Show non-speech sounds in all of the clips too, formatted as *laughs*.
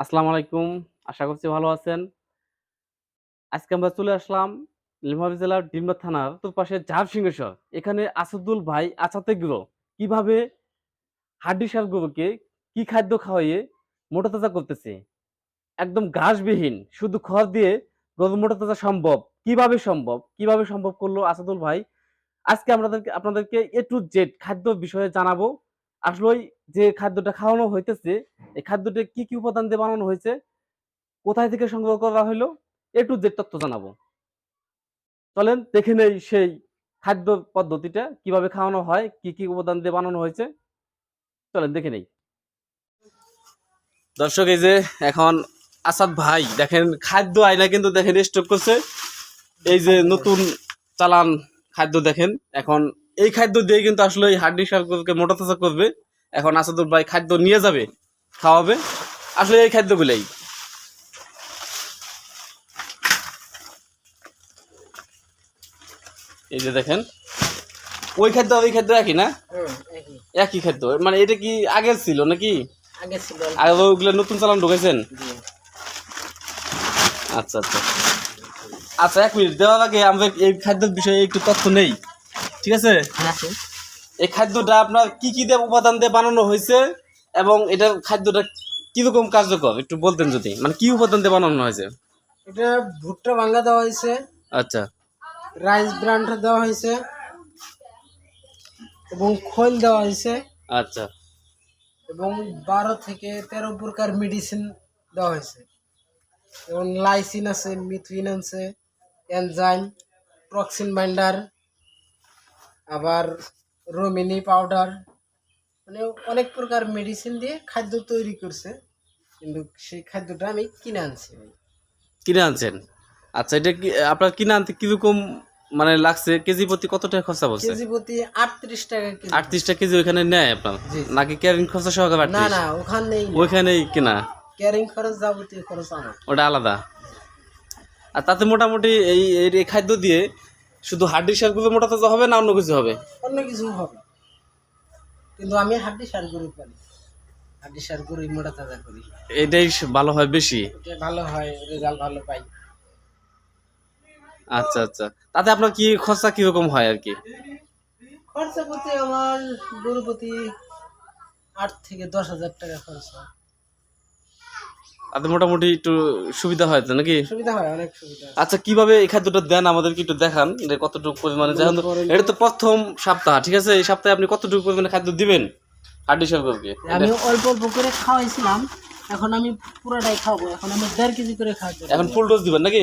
আসসালামু আলাইকুম। আশা করছি ভালো আছেন। আজকে আমরা চলে আসলাম নীলফামারী জেলার ডিমনা থানার উত্তর পাশে জাহার সিংহেশ্বর এখানে আসাদুল ভাই আচাতে গুলো কীভাবে হাড্ডি সার গরুকে কি খাদ্য খাওয়াইয়ে মোটা তাজা করতেছে? একদম ঘাসবিহীন। শুধু খড় দিয়ে গরু মোটা তাজা সম্ভব। কীভাবে সম্ভব? কীভাবে সম্ভব করল আসাদুল ভাই? আজকে আমাদেরকে, আপনাদেরকে এ টু জেড খাদ্য বিষয়ে জানাব। আসলেই যে খাদ্যটা খাওয়ানো হইতেছে, এই খাদ্যটা কি কি উপাদান দিয়ে বানানো হয়েছে, কোথায় থেকে সংগ্রহ করা হলো এ টু জেড তথ্য জানাব। চলেন দেখে নেই সেই খাদ্য পদ্ধতিটা, কীভাবে খাওয়ানো হয়, কি কি উপাদান দিয়ে বানানো হয়েছে। চলেন দেখে নেই। দর্শক, এই যে এখন আসাদ ভাই, দেখেন খাদ্য আয়না কিন্তু দেখেন স্টক করছে। এই যে নতুন চালান খাদ্য দেখেন, এখন এই খাদ্য দিয়ে কিন্তু আসলে এই হাড্ডি সারকে মোটা তাজা করবে। এখন আসাদুল ভাই খাদ্য নিয়ে যাবে খাওয়াবে। আসলে এই খাদ্যগুলাই। এই যে দেখেন ওই খাদ্য ওই খাদ্য একই না? একই। খাদ্য মানে এটা কি আগের ছিল নাকি? আগে ওইগুলো নতুন চালান ঢুকেছেন? আচ্ছা আচ্ছা। আচ্ছা এক মিনিট দেওয়ার আগে আমাদের এই খাদ্যের বিষয়ে একটু তথ্য নেই। ঠিক আছে? হ্যাঁ, এই খাদ্যটা আপনার কি কি দিয়ে উপাদান দিয়ে বানানো হয়েছে এবং এটার খাদ্যটা কীরকম কার্যকর? একটু বলতেন যদি। মানে কি উপাদান দিয়ে বানানো হয়েছে? এটা ভুট্টা ভাঙ্গা দেওয়া হয়েছে। আচ্ছা। রাইস ব্র্যান্ড দেওয়া হয়েছে। এবং খোল দেওয়া হয়েছে। আচ্ছা। এবং বারো থেকে তেরো প্রকার মেডিসিন দেওয়া হয়েছে। যেমন লাইসিন আছে মিথুইন আছে এনজাইম প্রক্সিন বাইন্ডার আবার রোমিনি পাউডার মানে অনেক প্রকার মেডিসিন দিয়ে খাদ্য তৈরি করছে। কিন্তু সেই খাদ্যটা আমি কিনে আনছি ভাই। কিনে আনছেন? আচ্ছা এটা কি আপনার কিনে আনতে কীরকম মানে লাগছে? কেজি প্রতি কত টাকা খরচা বলছে? কেজি প্রতি আটত্রিশ টাকা কেজি। আটত্রিশটা কেজি ওখানে নেয় আপনার। নাকি ক্যারিং খরচা সহকারে না না ওখানে নেই ওইখানেই কিনা? ক্যারিং খরচ যাবতীয় খরচ আমার। ওটা আলাদা। আর তাতে মোটামুটি এই এই খাদ্য দিয়ে শুধু হাড্ডি সারগুলো মোটা তাজা হবে না অন্য কিছু হবে? অন্য কিছু হবে। কিন্তু আমি হাড্ডি সার গরু পালি হাড্ডি সার গরু মোটা তাজা করি। এটাই ভালো হয় বেশি? এটা ভালো হয় রেজাল্ট ভালো পাই। আচ্ছা আচ্ছা। তাতে আপনার কি খরচা কীরকম হয় আর কি? খরচা প্রতি আমার গরু প্রতি আট থেকে দশ হাজার টাকা খরচ হয়। তাতে মোটামুটি একটু সুবিধা হয় তো নাকি? সুবিধা হয় অনেক সুবিধা আচ্ছা কীভাবে এই খাদ্যটা দেন? আমাদেরকে একটু দেখান যে কতটুকু পরিমাণে যেহেতু এটা তো প্রথম সপ্তাহ ঠিক আছে? এই সপ্তাহে আপনি কতটুকু পরিমাণে খাদ্য দিবেন? হাড্ডি সারগুলোকে আমি অল্প অল্প করে খাওয়াইছিলাম এখন আমি পুরোটাই খাব এখন আমি দেড় কেজি করে খাওয়াতে এখন ফুল ডোজ দিবেন নাকি?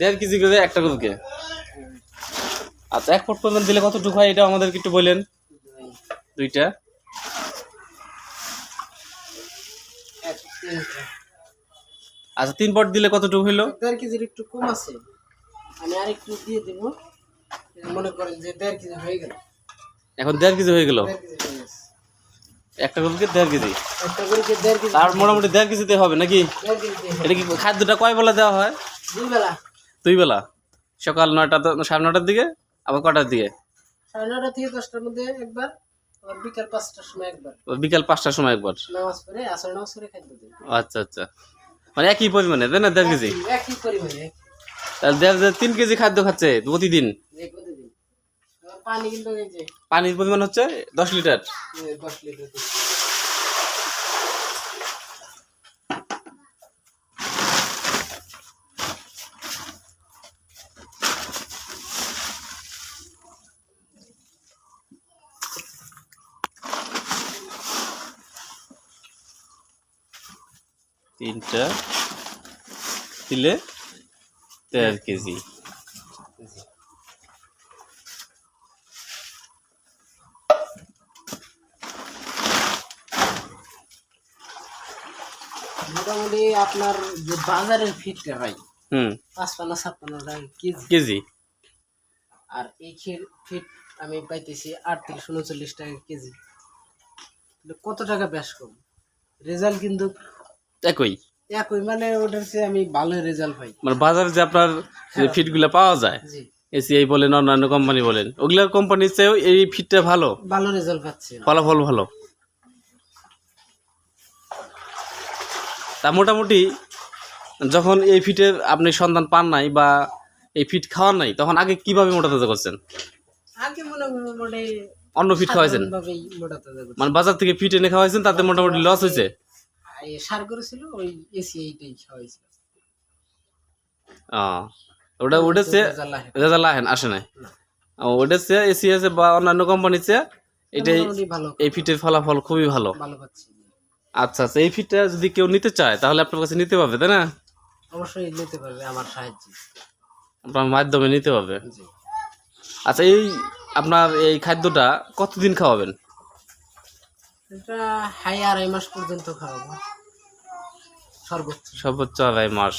দেড় কেজি করে একটা গরুকে? আচ্ছা এক ফুট পরিমাণ দিলে কতটুকু হয়? এটা আমাদেরকে একটু বললেন দুইটা। আচ্ছা তিন পট দিলে কতটুকু হইল? দেড় কেজির একটু কম আছে। আমি আর একটু দিয়ে দেবো। মনে করেন যে দেড় কেজি হয়ে গেল। এখন দেড় কেজি হয়ে গেল? একটা গরুকে দেড় কেজি? একটা গরুকে দেড় কেজি তার মোটামুটি দেড় কেজিতে হবে নাকি? এটা কি খাদ্যটা কয় বেলা দেওয়া হয়? দুই বেলা দুই বেলা? সকাল নয়টা সাড়ে নটার দিকে আবার কটার দিকে? সাড়ে নটা থেকে দশটার মধ্যে একবার বিকাল পাঁচটার সময় একবার। বিকাল পাঁচটার সময় একবার। নামাজ পড়ে আসর নামাজ করে খাদ্য দিই। আচ্ছা আচ্ছা। মানে একই পরিমাণে তাই না দেড় কেজি? একই পরিমাণে তাহলে দেড় তিন কেজি খাদ্য খাচ্ছে প্রতিদিন? পানির পরিমাণ হচ্ছে দশ লিটার। দশ লিটার তিনটা দিলে দেড় কেজি। মোটামুটি আপনার যে বাজারের ফিটটা ভাই হুম। পাঁচপান্ন ছাপ্পান্ন টাকা কেজি। কেজি। আর এই খে- ফিট আমি পাইতেছি আটত্রিশ উনচল্লিশ টাকা কেজি। কত টাকা বেশ কম রেজাল্ট কিন্তু একই? একই মানে ওটার চেয়ে আমি ভালো রেজাল্ট পাই। মানে বাজারে যে আপনার ফিটগুলো পাওয়া যায় জি। এসিআই বলেন অন্যান্য কোম্পানি বলেন ওগুলার কোম্পানির চেয়েও এই ফিটটা ভালো? ভালো রেজাল্ট পাচ্ছি ফলাফল ভালো? তা মোটামুটি যখন এই ফিটের আপনি সন্ধান পান নাই বা এই ফিট খাওয়ার নাই তখন আগে কীভাবে মোটা তাজা করছেন? আগে মনে মোটামুটি অন্য ফিট খাওয়াইছেন। মানে বাজার থেকে ফিট এনে খাওয়াইছেন তাতে মোটামুটি লস হয়েছে? সার করেছিল ওই এসি এইটাই আহ, ওটা উঠেছে রেজাল্ট। আসে নাই। উঠেছে এসি আছে বা অন্যান্য এটাই এই ফিটের ফলাফল খুবই ভালো। আচ্ছা আচ্ছা এই ফিটটা যদি কেউ নিতে চায় তাহলে আপনার কাছে নিতে পারবে তাই না? অবশ্যই নিতে পারবে আমার সাহায্যে। আপনার মাধ্যমে নিতে পারবে। আচ্ছা এই আপনার এই খাদ্যটা কতদিন খাওয়াবেন? এটা হাই আড়াই মাস পর্যন্ত খাওয়াবো। সর্বোচ্চ। সর্বোচ্চ আড়াই মাস।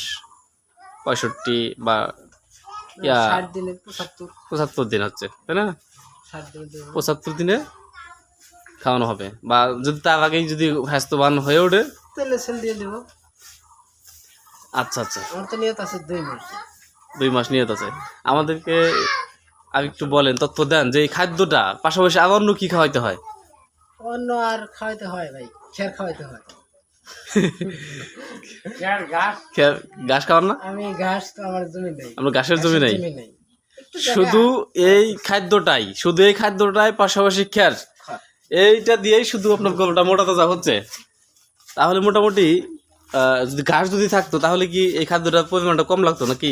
পঁয়ষট্টি বা ষাট দিনে পঁচাত্তর। পঁচাত্তর দিন হচ্ছে তাই না। পঁচাত্তর দিনে খাওয়ানো হবে। বা যদি তার আগেই যদি স্বাস্থ্যবান হয়ে ওঠে তেলে সেল দিয়ে দেবো। আচ্ছা আচ্ছা। আমার তো নিয়ত আছে দুই মাস। দুই মাস নিয়ত আছে। আমাদেরকে আর একটু বলেন তথ্য দেন যে এই খাদ্যটা পাশাপাশি আবার অন্য কি খাওয়াইতে হয়? অন্য আর খাওয়াইতে হয় ভাই খের খাওয়াইতে হয়। *laughs* ঘাস? খাওয়ান না? আমি ঘাস তো আমার জমি নেই। আমরা ঘাসের জমি নাই? শুধু এই খাদ্যটাই শুধু এই খাদ্যটাই পাশাপাশি খ্যার এইটা দিয়েই শুধু আপনার গরুটা মোটা তাজা হচ্ছে। তাহলে মোটামুটি যদি ঘাস যদি থাকতো তাহলে কি এই খাদ্যটার পরিমাণটা কম লাগতো নাকি?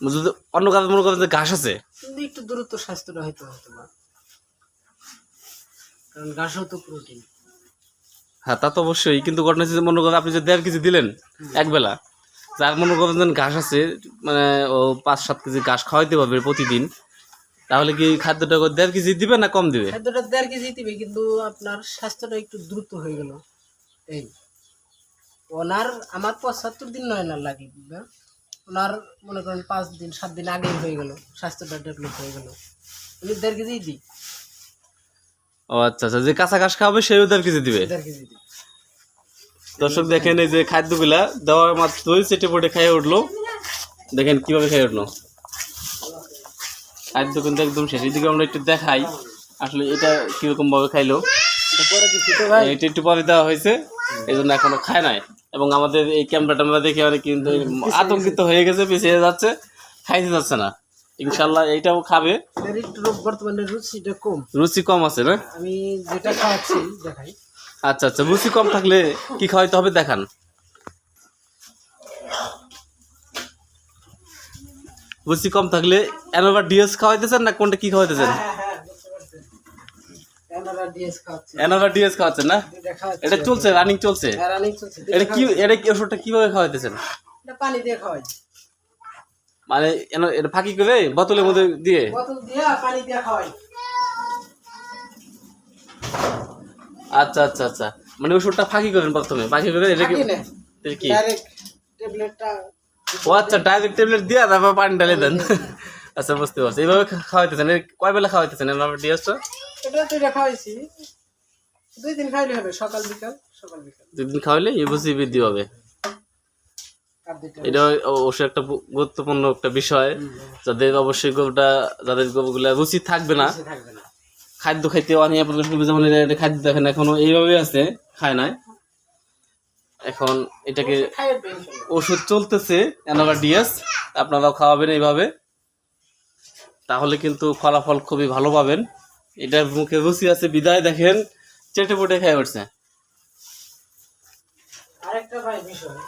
যদি অন্য কাজ মনে করেন যে ঘাস আছে। একটু দূরত্ব স্বাস্থ্যটা হয়তো হতো না। কারণ ঘাসও তো প্রোটিন হ্যাঁ তা তো অবশ্যই কিন্তু ঘটনা হচ্ছে মনে করেন আপনি যে দেড় কেজি দিলেন একবেলা যার মনে করেন ঘাস আছে মানে ও পাঁচ সাত কেজি ঘাস খাওয়াইতে পারবে প্রতিদিন তাহলে কি খাদ্যটা দেড় কেজি দিবে না কম দিবে? খাদ্যটা দেড় কেজি দিবে কিন্তু আপনার স্বাস্থ্যটা একটু দ্রুত হয়ে গেল। এই ওনার আমার পঁচাত্তর দিন নয় না লাগে না ওনার মনে করেন পাঁচ দিন সাত দিন আগেই হয়ে গেল স্বাস্থ্যটা ডেভেলপ হয়ে গেল। উনি দেড় কেজি দিই ও আচ্ছা আচ্ছা যে কাঁচা ঘাস খাওয়াবে সেও দেড় কেজি দিবে? দর্শক দেখেন এই যে খাদ্যগুলা দেওয়ার মাত্রই চেটে পটে খাইয়ে উঠল। দেখেন কীভাবে খাইয়ে উঠল। খাদ্য কিন্তু একদম শেষ। এদিকে আমরা একটু দেখাই আসলে এটা কীরকম ভাবে খাইলো। এটা একটু পরে দেওয়া হয়েছে এই জন্য এখনও খায় নাই। এবং আমাদের এই ক্যামেরাটা আমরা দেখে অনেক কিন্তু আতঙ্কিত হয়ে গেছে পিছিয়ে যাচ্ছে খাইতে যাচ্ছে না। ইনশাল্লাহ এইটাও খাবে। বর্তমানে রুচিটা কম। রুচি কম আছে না? আমি যেটা খাওয়াচ্ছি দেখাই। আচ্ছা আচ্ছা রুচি কম থাকলে কি খাওয়াইতে হবে দেখান। রুচি কম থাকলে এনোভা ডিএস খাওয়াইতেছেন না কোনটা কি খাওয়াইতেছেন? ক্যানাডা ডিএস খাওয়াচ্ছি। খাওয়াচ্ছেন না? এটা চলছে রানিং চলছে। হ্যাঁ, রানিং চলছে। এটা কি এটা কি ওষুধটা কীভাবে খাওয়াইতেছেন? পানি দিয়ে খাওয়াই। মানে এটা ফাঁকি করে বোতলের মধ্যে দিয়ে? বোতল দিয়া পানি দিয়ে খাওয়াই। আচ্ছা আচ্ছা আচ্ছা। মানে ওষুধটা ফাঁকি করেন প্রথমে। ফাঁকি করে এটা কি এটা কি? ট্যাবলেটটা ও আচ্ছা ডাইরেক্ট ট্যাবলেট দিয়ে তারপর পানি ঢালে দেন। আচ্ছা বুঝতে পারছি। এইভাবে খাওয়াইতেছেন? কয় বেলা খাওয়াইতেছেন? এনোভা ডিএসটা এটা তো এটা খাওয়াইছি। দুই দিন খাইলে হবে সকাল বিকাল সকাল বিকাল। দুদিন খাওয়াইলে এই বুঝি বৃদ্ধি হবে এটা অবশ্যই একটা গুরুত্বপূর্ণ একটা বিষয়। যাদের অবশ্যই গরুটা যাদের গরুগুলা রুচি থাকবে না খাদ্য খাইতে অনিয়া প্রকাশ যেমন খাদ্য দেখেন এখনও এইভাবে আছে খায় নাই। এখন এটাকে। ওষুধ চলতেছে এনোভা ডিএস আপনারাও খাওয়াবেন এইভাবে। তাহলে কিন্তু ফলাফল খুবই ভালো পাবেন। এটার মুখে রুচি আছে বিদায় দেখেন চেটে পুটে খেয়ে উঠছে।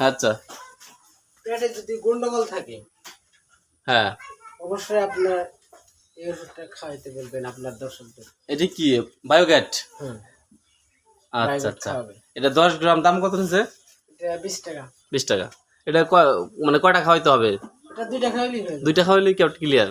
আচ্ছা। পেটে যদি গন্ডগোল থাকে হ্যাঁ। অবশ্যই আপনার এই ওষুধটা খাওয়াইতে বলবেন আপনার দর্শকদের। এটি কি? বায়োগ্যাট? আচ্ছা আচ্ছা। এটা দশ গ্রাম দাম কত নিচ্ছে এটা বিশ টাকা। বিশ টাকা। এটা মানে কয়টা খাওয়াইতে হবে? এটা দুইটা খাওয়াইলেই দুইটা খাওয়াইলে কি ক্লিয়ার?